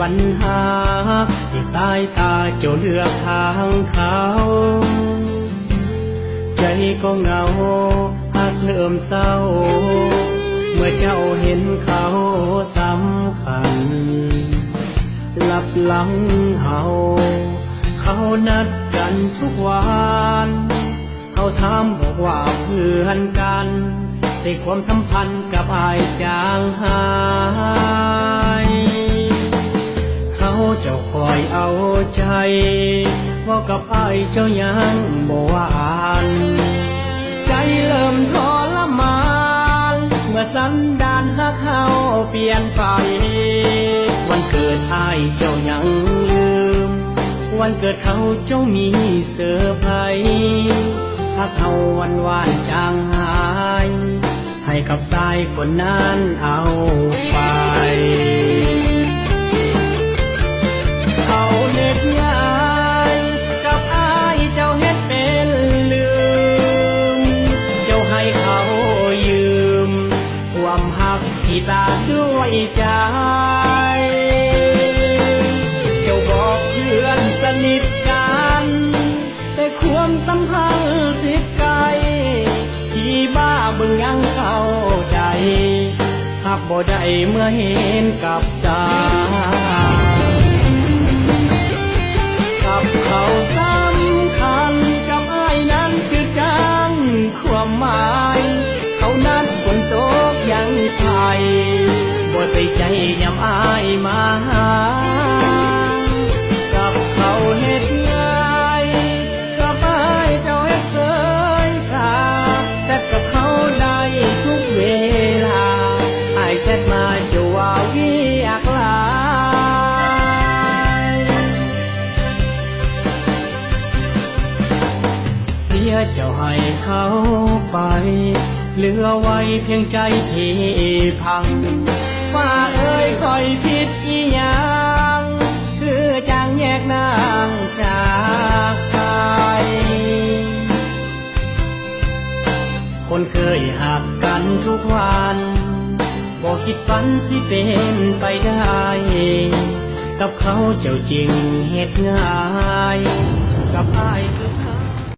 ปัญหาที่สายตาเจ้าเลือกทางเขา ใจก็เหงาหากเริ่มเศร้า เมื่อเจ้าเห็นเขาสำคัญ หลับหลังเฮาเขานัดกันทุกวันเขาถามบอกว่าเพื่อนกันแต่ความสัมพันธ์กับอายจางหาย เขาเจ้าคอยเอาใจว่ากับไอายเจ้ายังบ่หวานใจเริ่มทรมาน เมื่อสันดานหักเขาเปลี่ยนไป วันเกิดไอายเจ้ายังลืม วันเกิดเขาเจ้ามีเซอร์ไพรส์ถ้าเขาวันวานจางหาย ให้กับสายคนนั้นเอาไป อีสานด้วยใจ เจ้าบอกเพื่อนสนิทกัน แต่ความสัมพันธ์สิไกลที่บ้าเบิ่งยังเข้าใจหักบ่ได้เมื่อเห็นกับตา มาหา กับเขาเฮ็ดง่ายกับอายเจ้าเฮ็ดเสยสาแซดกับเขาได้ทุกเวลาอายแซดมาจะว่าเวียกลายเสียเจ้าให้เขาไป เหลือไว้เพียงใจที่พัง ว่าเอ้ยคอยผิดอีหยังคือจางแยกนางจากไปคนเคยหักกันทุกวันบอกคิดฝันสิเป็นไปได้ กับเขาเจ้าจริงเหตุง่าย กับอายคือ